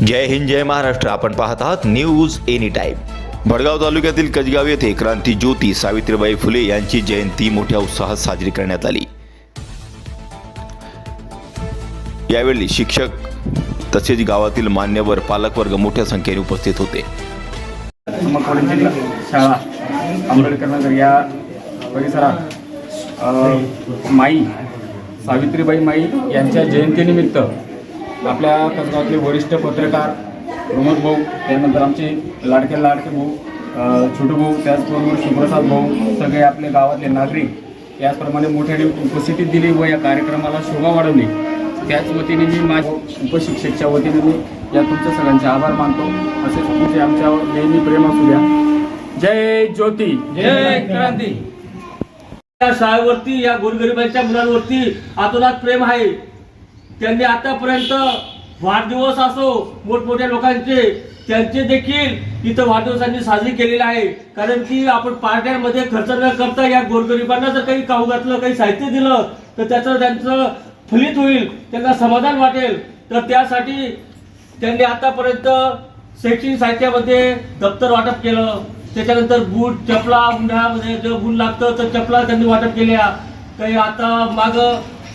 जय हिंद जय महाराष्ट्र. आपण पाहत आहात न्यूज एनी टाईम भडगाव तालुक्यातील कजगाव येथे क्रांती ज्योती सावित्रीबाई फुले यांची जयंती मोठ्या उत्साहात साजरी करण्यात आली. यावेळी शिक्षक तसेच गावातील मान्यवर पालकवर्ग मोठ्या संख्येने उपस्थित होते. शाळा आंबेडकर या परिसरात माई सावित्रीबाई माई यांच्या जयंतीनिमित्त आपल्या कसगावातले वरिष्ठ पत्रकार प्रमोद भाऊ त्यानंतर आमचे लाडके लाडके भाऊ छोटू भाऊ त्याचबरोबर सुप्रसाद भाऊ सगळे आपले गावातले नागरिक त्याचप्रमाणे मोठ्याने उपस्थिती दिली व या कार्यक्रमाला शोभा वाढवली. त्याच वतीने मी माझ्या उपशिक्षकच्या वतीने मी या तुमच्या सगळ्यांचे आभार मानतो. असेच तुमचे आमच्यावर नेहमी प्रेम असू द्या. जय ज्योती. जय क्रांती. या शाळेवरती या गोरगरिबांच्या मुलांवरती आतोनात प्रेम आहे. त्यांनी आतापर्यंत वाढदिवस असो मोठमोठ्या लोकांचे त्यांचे देखील इथं वाढदिवसांनी साजरी केलेले आहे. कारण की आपण पार्ट्यांमध्ये खर्च न करता या गोरगरिबांना जर काही खाऊ घातलं काही साहित्य दिलं तर त्याचं त्यांचं फलित होईल त्यांना समाधान वाटेल. तर त्यासाठी त्यांनी आतापर्यंत शैक्षणिक साहित्यामध्ये दप्तर वाटप केलं. त्याच्यानंतर बूट चपला उन्हाळ्यामध्ये जर ऊन लागतं तर चपला त्यांनी वाटप केल्या. काही आता माग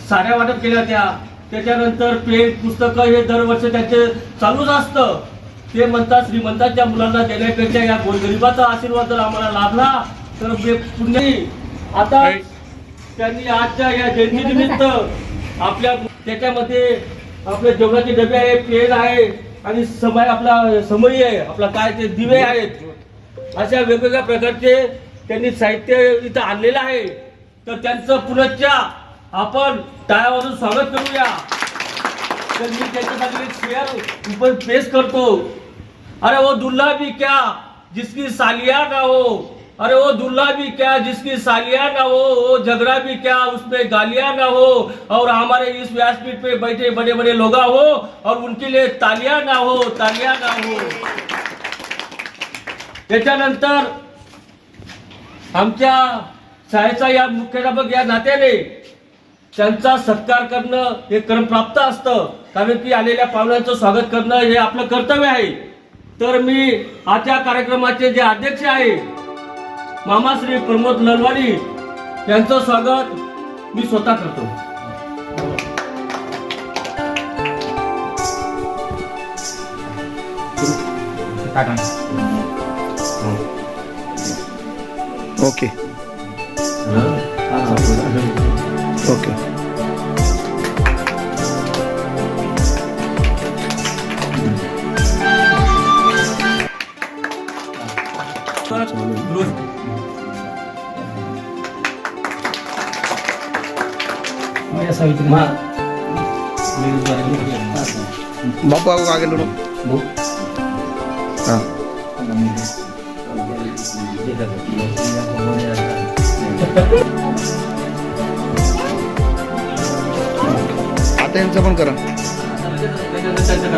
साड्या वाटप केल्या त्या. त्याच्यानंतर पेन पुस्तकं हे दरवर्षी त्यांचे चालूच असतं. ते म्हणतात श्रीमंतांच्या मुलांना देण्यापेक्षा या गोरगरिबाचा आशीर्वाद जर आम्हाला लाभला तर ते पुण्य आता त्यांनी आजच्या या जयंतीनिमित्त आपल्या त्याच्यामध्ये आपले जेवणाचे डबे आहे पेन आहे आणि समय आपला समयी आहे आपला काय ते दिवे आहेत. अशा वेगवेगळ्या प्रकारचे त्यांनी साहित्य इथं आणलेलं आहे. तर त्यांचं पुनश्च आपण टाळ्या वाजून स्वागत करूया. तर मी त्याच्यासाठी एक शेअर ऊपर पेश करतो. अरे वो दुल्हा भी क्या जिसकी सालिया ना हो? अरे वो दुल्हा भी क्या जिसकी सालिया ना हो? वो झगड़ा भी क्या उसमें गालियां ना हो? और हमारे इस व्यासपीठ पे बैठे बड़े बड़े लोग हो? और उनके लिए तालिया ना हो? तालिया ना हो? त्याच्यानंतर आमच्या शाळेचा या मुख्याध्यापक या नात्याने त्यांचा सत्कार करणं हे क्रमप्राप्त असतं. कारण की आलेल्या पाहुण्यांचं स्वागत करणं हे आपलं कर्तव्य आहे. तर मी आजच्या कार्यक्रमाचे जे अध्यक्ष आहे मामाश्री प्रमोद ललवाणी यांचं स्वागत मी स्वतः करतो. Okay. Ok. Bapak aku kaget dulu. Bu. Nah. आता यांचं पण करा करा.